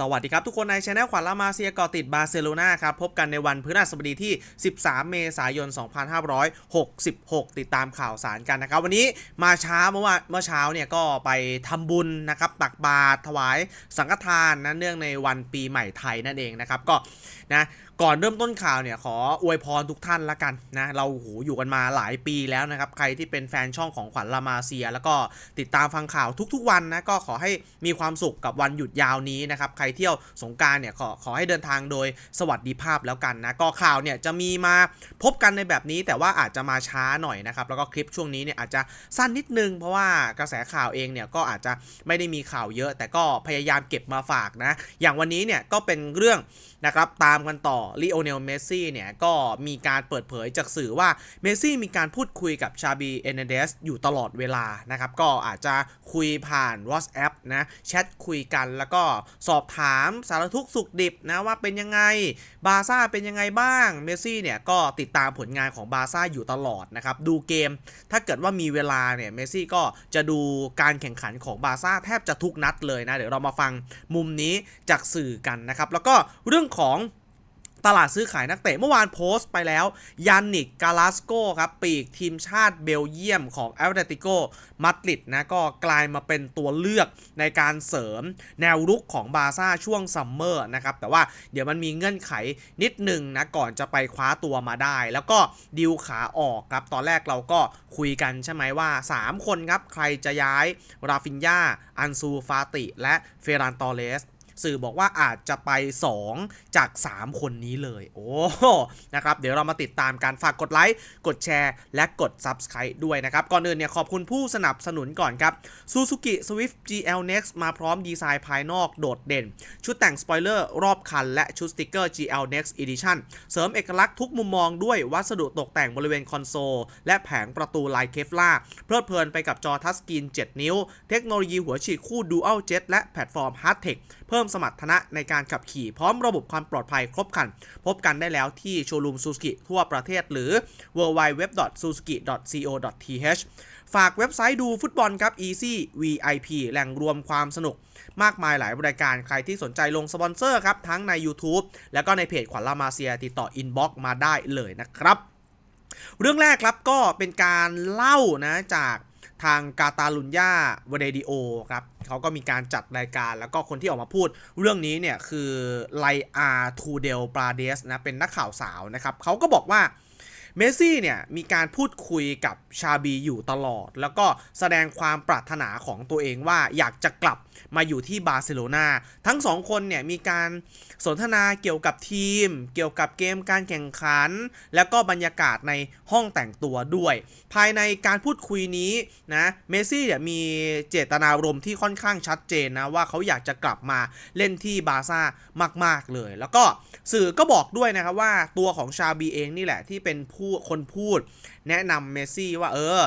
สวัสดีครับทุกคนในช anel ขวัญละมาเซียก่อติดบาร์เซโลนาครับ พบกันในวันพฤหัสบดีที่ 13 เมษายน 2566 ติดตามข่าวสารกันนะครับ วันนี้มาเช้าเมื่อวานเมื่อเช้าเนี่ยก็ไปทำบุญนะครับตักบาตรถวายสังฆทานนะเนื่องในวันปีใหม่ไทยนั่นเองนะครับก็นะก่อนเริ่มต้นข่าวเนี่ยขออวยพรทุกท่านละกันนะเราโหอยู่กันมาหลายปีแล้วนะครับใครที่เป็นแฟนช่องของขวัญละมาเซีย แล้วก็ติดตามฟังข่าวทุกๆวันนะก็ขอให้มีความสุขกับวันหยุดยาวนี้นะครับใครเที่ยวสงการเนี่ยขอขอให้เดินทางโดยสวัสดิภาพแล้วกันนะก็ข่าวเนี่ยจะมีมาพบกันในแบบนี้ แต่ว่าอาจจะมาช้าหน่อยนะครับแล้วก็คลิปช่วงนี้เนี่ยอาจจะสั้นนิดนึง เพราะว่ากระแสข่าวเองเนี่ยก็อาจจะไม่ได้มีข่าวเยอะ แต่ก็พยายามเก็บมาฝากนะ อย่างวันนี้เนี่ยก็เป็นเรื่องนะครับตามกันต่อลีโอเนลเมสซี่เนี่ยก็มีการเปิดเผยจากสื่อว่าเมสซี่มีการพูดคุยกับชาบีเอเนเดสอยู่ตลอดเวลานะครับก็อาจจะคุยผ่าน WhatsApp นะแชทคุยกันแล้วก็สอบถถามสารทุกสุขดิบนะว่าเป็นยังไง บาซ่าเป็นยังไงบ้าง เมสซี่เนี่ยก็ติดตามผลงานของบาซ่าอยู่ตลอดนะครับดูเกม ถ้าเกิดว่ามีเวลาเนี่ยเมสซี่ก็จะดูการแข่งขันของบาซ่าแทบจะทุกนัดเลยนะเดี๋ยวเรามาฟังมุมนี้จากสื่อกันนะครับแล้วก็เรื่องของ ตลาดซื้อขายนักเตะเมื่อวานโพสต์ไปแล้วยานิกกาลาสโกครับ ปีกทีมชาติเบลเยียมของแอตเลติโกมาดริดนะก็กลายมาเป็นตัวเลือกในการเสริมแนวรุกของบาซ่าช่วงซัมเมอร์นะครับ แต่ว่าเดี๋ยวมันมีเงื่อนไขนิดหนึ่งนะ ก่อนจะไปคว้าตัวมาได้ แล้วก็ดิวขาออกครับ ตอนแรกเราก็คุยกันใช่ไหมว่า 3 คนครับ ใครจะย้ายราฟินยาอันซูฟาติ และเฟรานตอเรส สื่อบอกว่าอาจจะไป 2 จาก 3 คนนี้เลย โอ้นะครับ เดี๋ยวเรามาติดตามการฝากกดไลค์ กดแชร์ และกด Subscribe ด้วยนะครับ ก่อนอื่นเนี่ยขอบคุณผู้สนับสนุนก่อนครับ Suzuki Swift GL Next มาพร้อมดีไซน์ภายนอกโดดเด่น ชุดแต่งสปอยเลอร์รอบคัน และชุดสติกเกอร์ GL Next Edition เสริมเอกลักษณ์ทุกมุมมองด้วยวัสดุตกแต่งบริเวณคอนโซล และแผงประตูลายเคฟลาเพลิดเพลินไปกับจอทัชสกรีน 7 นิ้ว เทคโนโลยีหัวฉีดคู่ Dual Jet และแพลตฟอร์ม Hardtech เพิ่มสมรรถนะในการขับขี่พร้อมระบบความปลอดภัยครบครัน พบกันได้แล้วที่โชว์รูมซูซูกิทั่วประเทศหรือ www.suzuki.co.th ฝากเว็บไซต์ดูฟุตบอลครับ Easy VIP แหล่งรวมความสนุก มากมายหลายรายการใครที่สนใจลงสปอนเซอร์ครับ ทั้งใน YouTube แล้วก็ในเพจขวัญลามาเซียติดต่ออินบ็อกมาได้เลยนะครับ เรื่องแรกครับก็เป็นการเล่านะจาก ทางกาตาลุญญาวเรดิโอครับเขาก็มีการจัดรายการ แล้วก็คนที่ออกมาพูด เรื่องนี้เนี่ยคือไลอาทูเดลปราเดสนะเป็นนักข่าวสาวนะครับเขาก็บอกว่า เมสซี่เนี่ยมีการพูดคุยกับชาบีอยู่ตลอด แล้วก็แสดงความปรารถนาของตัวเองว่าอยากจะกลับมาอยู่ที่บาร์เซโลนาทั้งสองคนเนี่ยมีการสนทนาเกี่ยวกับทีม เกี่ยวกับเกมการแข่งขัน แล้วก็บรรยากาศในห้องแต่งตัวด้วย ภายในการพูดคุยนี้นะเมสซี่เนี่ยมีเจตนารมณ์ที่ค่อนข้างชัดเจนนะว่าเขาอยากจะกลับมาเล่นที่บาร์ซ่ามาก ๆเลย แล้วก็สื่อก็บอกด้วยนะครับว่าตัวของชาบีเองนี่แหละที่เป็นผู้คนพูด แนะนำเมสซี่ว่าเออ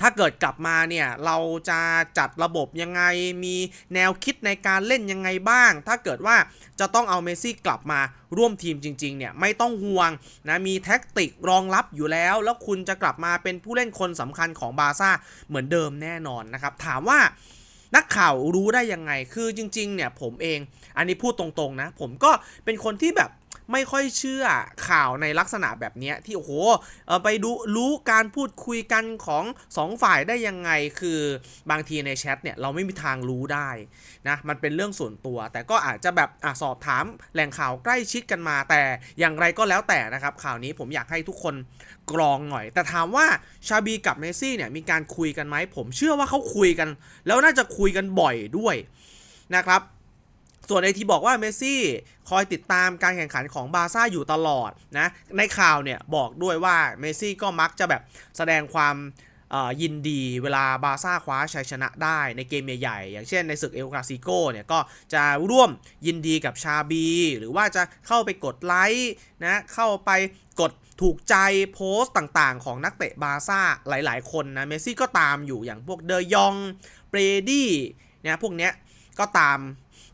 ถ้าเกิดกลับมาเนี่ย เราจะจัดระบบยังไงมีแนวคิดในการเล่นยังไงบ้าง ถ้าเกิดว่าจะต้องเอาเมซี่กลับมาร่วมทีมจริง ๆ เนี่ย ไม่ต้องห่วงนะมีแท็กติกรองรับอยู่แล้ว แล้วคุณจะกลับมาเป็นผู้เล่นคนสำคัญของบาร์ซ่าเหมือนเดิมแน่นอนนะครับ ถามว่านักข่าวรู้ได้ยังไงคือจริง ๆ เนี่ยผมเอง อันนี้พูดตรงๆนะ ผมก็เป็นคนที่แบบ ไม่ค่อยเชื่อข่าวในลักษณะแบบนี้ที่โอ้โหไปดูรู้การพูดคุยกันของสองฝ่ายได้ยังไงคือบางทีในแชทเนี่ยเราไม่มีทางรู้ได้นะมันเป็นเรื่องส่วนตัว แต่ก็อาจจะแบบอสอบถามแหล่งข่าวใกล้ชิดกันมา แต่อย่างไรก็แล้วแต่นะครับ ข่าวนี้ผมอยากให้ทุกคนกรองหน่อย แต่ถามว่าชาบีกับเมซี่เนี่ยมีการคุยกันไหมผมเชื่อว่าเขาคุยกัน แล้วน่าจะคุยกันบ่อยด้วยนะครับ ส่วนไอที่บอกว่าเมสซี่คอยติดตามการแข่งขันของบาร์ซ่าอยู่ตลอดนะ ในข่าวเนี่ยบอกด้วยว่าเมสซี่ก็มักจะแบบแสดงความยินดีเวลาบาร์ซ่าคว้าชัยชนะได้ในเกมใหญ่ๆ อย่างเช่นในศึกเอลคลาซิโกเนี่ยก็จะร่วมยินดีกับชาบี หรือว่าจะเข้าไปกดไลค์นะเข้าไปกดถูกใจโพสต์ต่างๆ ของนักเตะบาร์ซ่าหลายๆ คนนะเมสซี่ก็ตามอยู่อย่างพวกเดยองเบรดี้เนี่ยพวกเนี้ยก็ตาม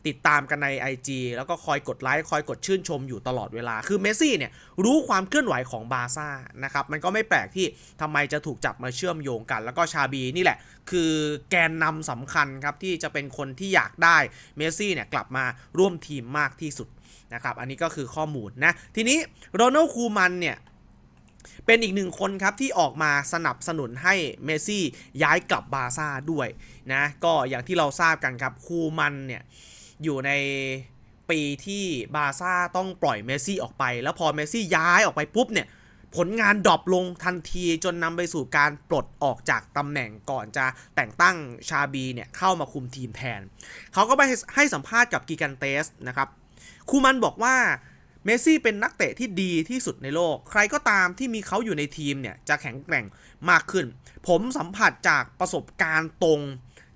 ติดตามกันใน IG แล้วก็คอยกดไลค์คอยกดชื่นชมอยู่ตลอดเวลา คือเมสซี่เนี่ยรู้ความเคลื่อนไหวของบาร์ซ่านะครับมันก็ไม่แปลกที่ทำไมจะถูกจับมาเชื่อมโยงกัน แล้วก็ชาบีนี่แหละ คือแกนนำสำคัญครับที่จะเป็นคนที่อยากได้เมสซี่เนี่ยกลับมาร่วมทีมมากที่สุดนะครับอันนี้ก็คือข้อมูลนะทีนี้โรนัลคูมันเนี่ยเป็นอีกหนึ่งคนครับที่ออกมาสนับสนุนให้เมสซี่ย้ายกลับบาร์ซ่าด้วยนะก็อย่างที่เราทราบกันครับคูมันเนี่ย อยู่ในปีที่บาซ่าต้องปล่อยเมสซี่ออกไป แล้วพอเมสซี่ย้ายออกไปปุ๊บเนี่ย ผลงานดรอปลงทันทีจนนำไปสู่การปลดออกจากตำแหน่งก่อนจะแต่งตั้งชาบีเนี่ยเข้ามาคุมทีมแทน เขาก็ไปให้สัมภาษณ์กับกิกันเตสนะครับคูมันบอกว่าเมสซี่เป็นนักเตะที่ดีที่สุดในโลก ใครก็ตามที่มีเขาอยู่ในทีมเนี่ยจะแข็งแกร่งมากขึ้น ผมสัมผัสจากประสบการณ์ตรง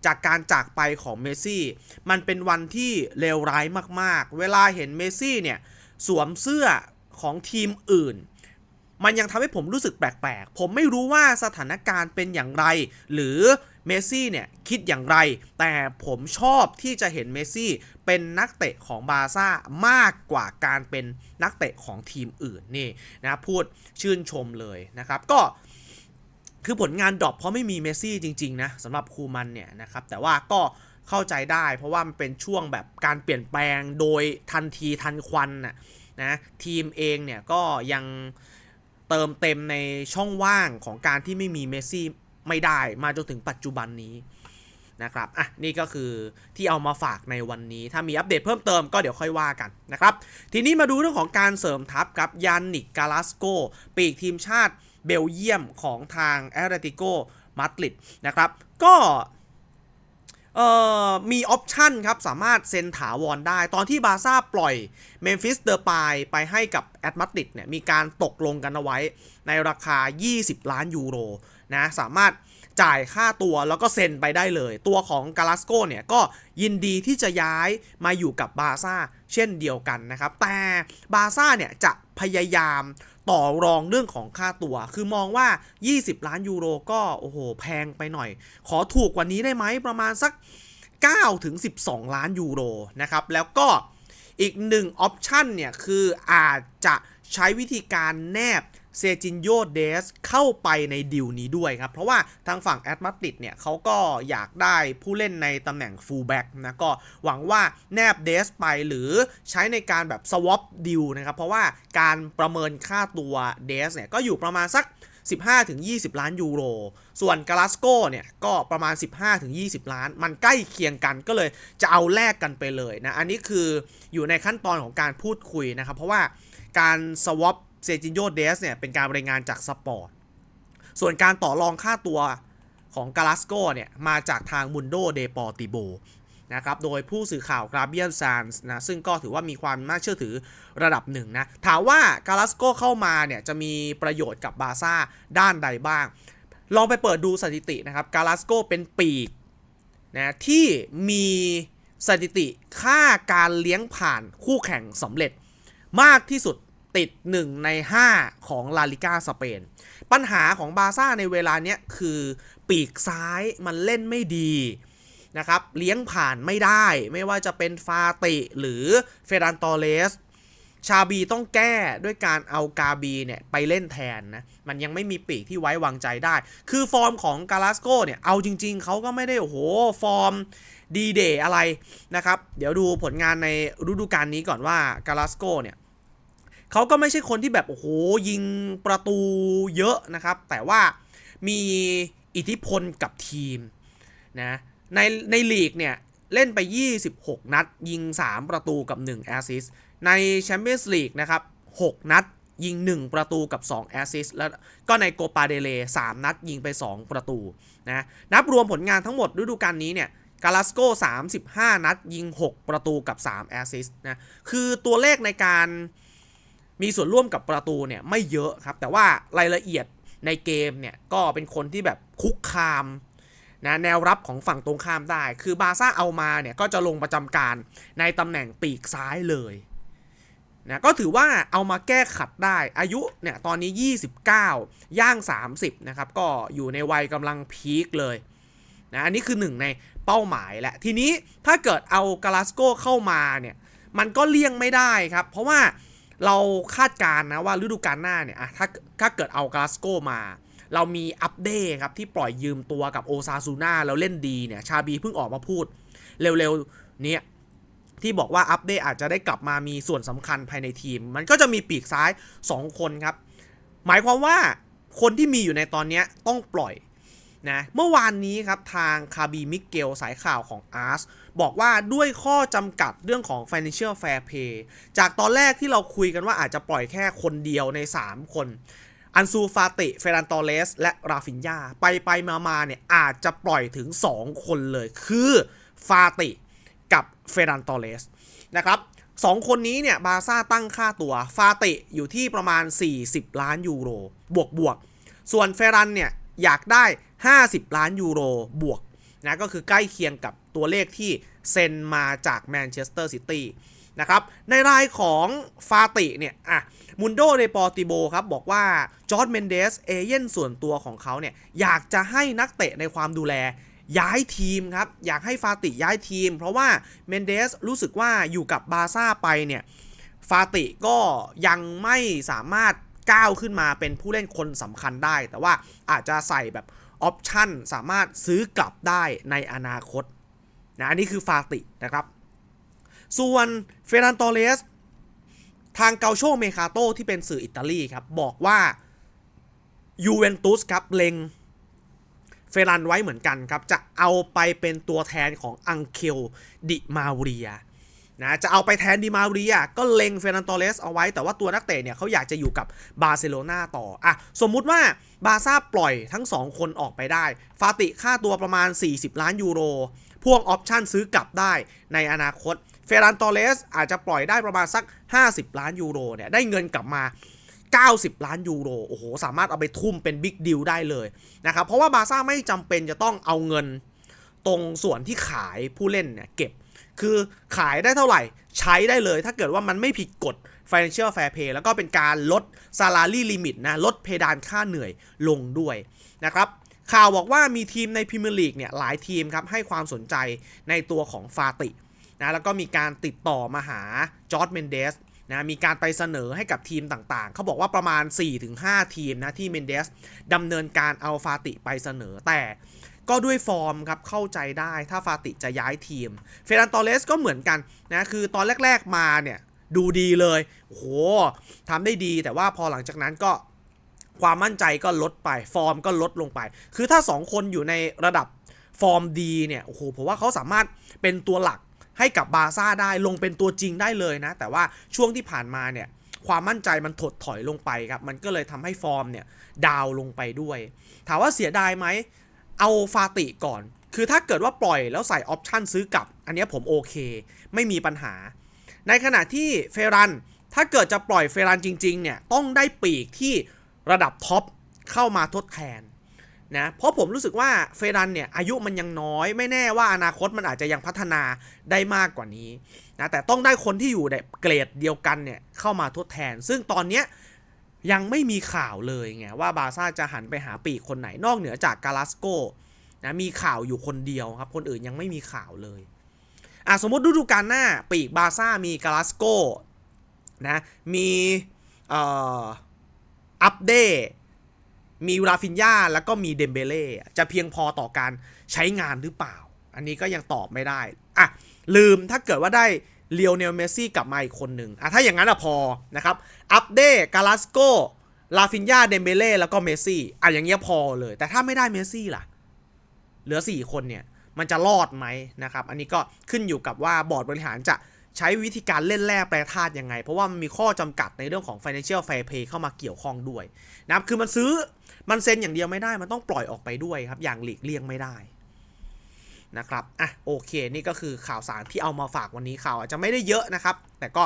จากการจากไปของเมซี่ มันเป็นวันที่เลวร้ายมากๆ เวลาเห็นเมซี่เนี่ยสวมเสื้อของทีมอื่น มันยังทำให้ผมรู้สึกแปลกๆ ผมไม่รู้ว่าสถานการณ์เป็นอย่างไร หรือเมซี่เนี่ยคิดอย่างไร แต่ผมชอบที่จะเห็นเมซี่เป็นนักเตะของบาร์ซ่ามากกว่าการเป็นนักเตะของทีมอื่นนี่นะพูดชื่นชมเลยนะครับ ก็ คือผลงานดรอปเพราะไม่มีเมสซี่จริง ๆ นะสำหรับคูมันเนี่ยนะครับแต่ว่าก็เข้าใจได้เพราะว่ามันเป็นช่วงแบบการเปลี่ยนแปลงโดยทันทีทันควันนะนะทีมเองเนี่ยก็ยังเติมเต็มในช่องว่างของการที่ไม่มีเมสซี่ไม่ได้มาจนถึงปัจจุบันนี้นะครับ อะ นี่ก็คือที่เอามาฝากในวันนี้ ถ้ามีอัปเดตเพิ่มเติมก็เดี๋ยวค่อยว่ากันนะครับ ทีนี้มาดูเรื่องของการเสริมทัพครับยานนิกกาลาสโก ปีกทีมชาติ เบลเยียมของทางแอตเลติโกมาดริดนะครับ ก็มีออปชันครับ สามารถเซ็นถาวรได้ ตอนที่บาซ่าปล่อยเมมฟิสเดอร์ปายไปให้กับแอตมาดริดเนี่ยมีการตกลงกันเอาไว้ในราคา 20 ล้านยูโร นะสามารถจ่ายค่าตัวแล้วก็เซ็นไปได้เลย ตัวของกาลาสโกเนี่ยก็ยินดีที่จะย้ายมาอยู่กับบาซ่าเช่นเดียวกันนะครับ แต่บาซ่าเนี่ยจะพยายามต่อรองเรื่องของค่าตัว คือมองว่า 20 ล้านยูโรก็โอ้โหแพงไปหน่อย ขอถูกกว่านี้ได้ไหมประมาณสัก 9 ถึง 12 ล้านยูโรนะครับ แล้วก็อีกหนึ่งออปชันเนี่ยคืออาจจะใช้วิธีการแนบ เซจินโยเดสเข้าไปในดิวนี้ด้วยครับ เพราะว่าทางฝั่งแอตมาติดเนี่ยเขาก็อยากได้ผู้เล่นในตำแหน่งฟูลแบ็กนะ ก็หวังว่าแนบเดสไปหรือใช้ในการแบบสวอปดิวนะครับ เพราะว่าการประเมินค่าตัวเดสเนี่ย ก็อยู่ประมาณสัก 15-20 ล้านยูโร ส่วนกาลาสโกเนี่ย ก็ประมาณ 15-20 ล้าน มันใกล้เคียงกันก็เลยจะเอาแลกกันไปเลยนะ อันนี้คืออยู่ในขั้นตอนของการพูดคุยนะครับ เพราะว่าการสวอป เซจินโยเดสเนี่ยเป็นการรายงานจากสปอร์ต ส่วนการต่อรองค่าตัวของกาลาสโกเนี่ยมาจากทางมุนโดเดปอติโบนะครับ โดยผู้สื่อข่าวกราเบียนซานส์นะ ซึ่งก็ถือว่ามีความน่าเชื่อถือระดับหนึ่งนะ ถามว่ากาลาสโกเข้ามาเนี่ยจะมีประโยชน์กับบาซ่าด้านใดบ้าง ลองไปเปิดดูสถิตินะครับ กาลาสโกเป็นปีกนะที่มีสถิติค่าการเลี้ยงผ่านคู่แข่งสำเร็จมากที่สุด ติด 1 ใน 5 ของลาลิก้าสเปน ปัญหาของบาซ่าในเวลาเนี้ยคือปีกซ้ายมันเล่นไม่ดีนะครับเลี้ยงผ่านไม่ได้ไม่ว่าจะเป็นฟาติหรือเฟรันตอเลสชาบีต้องแก้ด้วยการเอากาบีเนี่ยไปเล่นแทนนะ มันยังไม่มีปีกที่ไว้วางใจได้ คือฟอร์มของกาลาสโกเนี่ย เอาจริงๆ เขาก็ไม่ได้ โอ้โห ฟอร์มดีเดย์อะไรนะครับ เดี๋ยวดูผลงานในฤดูกาลนี้ก่อนว่ากาลาสโกเนี่ย เขาก็ไม่ใช่คนที่แบบโอ้โหยิงประตูเยอะนะครับ แต่ว่ามีอิทธิพลกับทีมนะในในลีกเนี่ยเล่นไป 26 นัด ยิง 3 ประตูกับ 1 แอสซิสในแชมเปี้ยนส์ลีกนะครับ 6 นัดยิง 1 ประตูกับ 2 แอสซิสแล้วก็ในโกปาเดเล3นัดยิงไป 2 ประตูนะนับรวมผลงานทั้งหมดฤดูกาลนี้เนี่ยกาลาสโก35 นัดยิง 6 ประตูกับ 3 แอสซิสนะคือตัวเลขในการ มีส่วนร่วมกับประตูเนี่ยไม่เยอะครับ แต่ว่ารายละเอียดในเกมเนี่ยก็เป็นคนที่แบบคุกคามนะแนวรับของฝั่งตรงข้ามได้ คือบาซ่าเอามาเนี่ยก็จะลงประจำการในตำแหน่งปีกซ้ายเลยนะก็ถือว่าเอามาแก้ขัดได้อายุเนี่ยตอนนี้ 29 ย่าง 30 นะครับ ก็อยู่ในวัยกำลังพีคเลยนะอันนี้คือหนึ่งในเป้าหมายแหละทีนี้ถ้าเกิดเอากาลาสโกเข้ามาเนี่ยมันก็เลี่ยงไม่ได้ครับ เพราะว่า เราคาดการณ์นะว่าฤดูกาลหน้าเนี่ยถ้าถ้าเกิดเอากาลาสโกมา เรามีอัปเดตครับที่ปล่อยยืมตัวกับโอซาซูน่าแล้วเล่นดีเนี่ยชาบีเพิ่งออกมาพูด เร็วๆเนี่ยที่บอกว่าอัปเดตอาจจะได้กลับมามีส่วนสำคัญภายในทีม มันก็จะมีปีกซ้าย 2 คนครับ หมายความว่าคนที่มีอยู่ในตอนนี้ต้องปล่อยนะเมื่อวานนี้ครับทางคาบีมิเกลสายข่าวของอาร์ส บอกว่าด้วยข้อจำกัดเรื่องของ Financial Fair Play จากตอนแรกที่เราคุยกันว่าอาจจะปล่อยแค่คนเดียวใน 3 คนอันซูฟาติเฟรันตอเลส และราฟินยาไปไปมามาเนี่ย อาจจะปล่อยถึง 2 คนเลย คือฟาติกับเฟรันตอเลส นะครับสองคนนี้เนี่ย บาซ่าตั้งค่าตัวฟาติอยู่ที่ประมาณ 40 ล้านยูโร บวกบวก ส่วนเฟรันเนี่ย อยากได้ 50 ล้านยูโร บวก นะก็คือใกล้เคียงกับตัวเลขที่เซ็นมาจากแมนเชสเตอร์ซิตี้นะครับในรายของฟาติเนี่ยอะมุนโดเดปอติโบครับบอกว่าจอร์ดเมนเดสเอเย่นส่วนตัวของเขาเนี่ยอยากจะให้นักเตะในความดูแลย้ายทีมครับ อยากให้ฟาติย้ายทีม เพราะว่าเมนเดสรู้สึกว่าอยู่กับบาซ่าไปเนี่ยฟาติก็ยังไม่สามารถก้าวขึ้นมาเป็นผู้เล่นคนสำคัญได้ แต่ว่าอาจจะใส่แบบ ออปชั่นสามารถซื้อกลับได้ในอนาคตนะอันนี้คือฟาตินะครับ ส่วนเฟรันตอเลสทางเกาโชเมคาโตที่เป็นสื่ออิตาลีครับ บอกว่ายูเวนตุสครับเล็งเฟรันไว้เหมือนกันครับ จะเอาไปเป็นตัวแทนของอังเคลดิมาเรีย นะจะเอาไปแทนดิมาเรียก็เล็งเฟรนันโตเลสเอาไว้ แต่ว่าตัวนักเตะเนี่ยเขาอยากจะอยู่กับบาร์เซโลนาต่ออะสมมุติว่าบาซ่าปล่อยทั้ง 2 คนออกไปได้ ฟาติค่าตัวประมาณ 40 ล้านยูโรพ่วงออปชั่นซื้อกลับได้ในอนาคต เฟรันตอเลสอาจจะปล่อยได้ประมาณสัก 50 ล้านยูโรเนี่ยได้เงินกลับมา 90 ล้านยูโร โอ้โห สามารถเอาไปทุ่มเป็นบิ๊กดิลได้เลยนะครับ เพราะว่าบาซ่าไม่จำเป็นจะต้องเอาเงินตรงส่วนที่ขายผู้เล่นเนี่ยเก็บ คือขายได้เท่าไหร่ ใช้ได้เลยถ้าเกิดว่ามันไม่ผิดกฎ Financial Fair Play แล้วก็เป็นการลด Salary Limit นะ ลดเพดานค่าเหนื่อยลงด้วยนะครับข่าวบอกว่ามีทีมในพรีเมียร์ลีกเนี่ยหลายทีมครับ ให้ความสนใจในตัวของฟาตินะแล้วก็มีการติดต่อมาหาจอร์ดเมนเดสนะมีการไปเสนอให้กับทีมต่างๆ เขาบอกว่าประมาณ 4-5 ทีมนะที่เมนเดสดำเนินการเอาฟาติไปเสนอแต่ ก็ด้วยฟอร์มครับเข้าใจได้ถ้าฟาติจะย้ายทีม เฟรันตอเลสก็เหมือนกันนะคือตอนแรก ๆมาเนี่ยดูดีเลยโอ้โหทำได้ดีแต่ว่าพอหลังจากนั้นก็ความมั่นใจก็ลดไป ฟอร์มก็ลดลงไป คือถ้า 2 คนอยู่ในระดับฟอร์มดีเนี่ยโอ้โหผมว่าเขาสามารถเป็นตัวหลักให้กับบาซ่าได้ลงเป็นตัวจริงได้เลยนะ แต่ว่าช่วงที่ผ่านมาเนี่ยความมั่นใจมันถดถอยลงไปครับ มันก็เลยทำให้ฟอร์มเนี่ยดาวลงไปด้วย ถามว่าเสียดายไหม เอาฟาติก่อน คือถ้าเกิดว่าปล่อยแล้วใส่ออปชันซื้อกลับ อันนี้ผมโอเค ไม่มีปัญหา ในขณะที่เฟรัน ถ้าเกิดจะปล่อยเฟรันจริงๆเนี่ยต้องได้ปีกที่ระดับท็อปเข้ามาทดแทนนะเพราะผมรู้สึกว่าเฟรันเนี่ยอายุมันยังน้อยไม่แน่ว่าอนาคตมันอาจจะยังพัฒนาได้มากกว่านี้นะแต่ต้องได้คนที่อยู่ในเกรดเดียวกันเนี่ยเข้ามาทดแทน ซึ่งตอนเนี้ย ยังไม่มีข่าวเลยไงว่าบาซ่าจะหันไปหาปีกคนไหนนอกเหนือจากกาลาสโกนะมีข่าวอยู่คนเดียวครับ คนอื่นยังไม่มีข่าวเลยอะสมมติฤดูกาลหน้าปีกบาซ่ามีกาลาสโกนะมีเอ่ออัปเดตมีราฟินยาแล้วก็มีเดมเบเล่จะเพียงพอต่อการใช้งานหรือเปล่า อันนี้ก็ยังตอบไม่ได้อะลืมถ้าเกิดว่าได้ เลียวเนลเมซี่กลับมาอีกคนหนึ่งอะถ้าอย่างนั้นอะพอนะครับอัปเดตกาลาสโกลาฟินยาเดมเบเล่แล้วก็เมซี่อะอย่างเงี้ยพอเลย แต่ถ้าไม่ได้เมซี่ล่ะ เหลือ 4 คนเนี่ยมันจะรอดไหมนะครับ อันนี้ก็ขึ้นอยู่กับว่าบอร์ดบริหารจะใช้วิธีการเล่นแร่แปรธาตุยังไง เพราะว่ามันมีข้อจำกัดในเรื่องของ financial fair play เข้ามาเกี่ยวข้องด้วยนะครับคือมันซื้อมันเซ็นอย่างเดียวไม่ได้มันต้องปล่อยออกไปด้วยครับอย่างหลีกเลี่ยงไม่ได้ นะครับอะโอเคนี่ก็คือข่าวสารที่เอามาฝากวันนี้ข่าวอาจจะไม่ได้เยอะนะครับ แต่ก็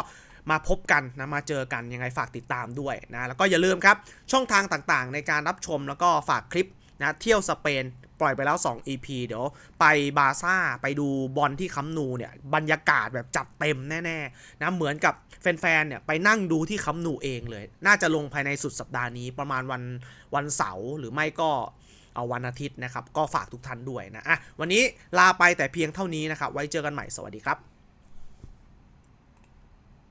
มาพบกันนะมาเจอกันยังไงฝากติดตามด้วยนะแล้วก็อย่าลืมครับช่องทางต่างๆ ในการรับชมแล้วก็ฝากคลิปนะเที่ยวสเปนปล่อยไปแล้ว 2 EP เดี๋ยวไปบาซ่าไปดูบอลที่คัมนูเนี่ยบรรยากาศแบบจัดเต็มแน่ๆนะเหมือนกับแฟนๆเนี่ยไปนั่งดูที่คัมนูเองเลย น่าจะลงภายในสุดสัปดาห์นี้ประมาณวันวันเสาร์หรือไม่ก็ เอาวันอาทิตย์นะครับ ก็ฝากทุกท่านด้วยนะอะวันนี้ลาไปแต่เพียงเท่านี้นะครับ ไว้เจอกันใหม่สวัสดีครับ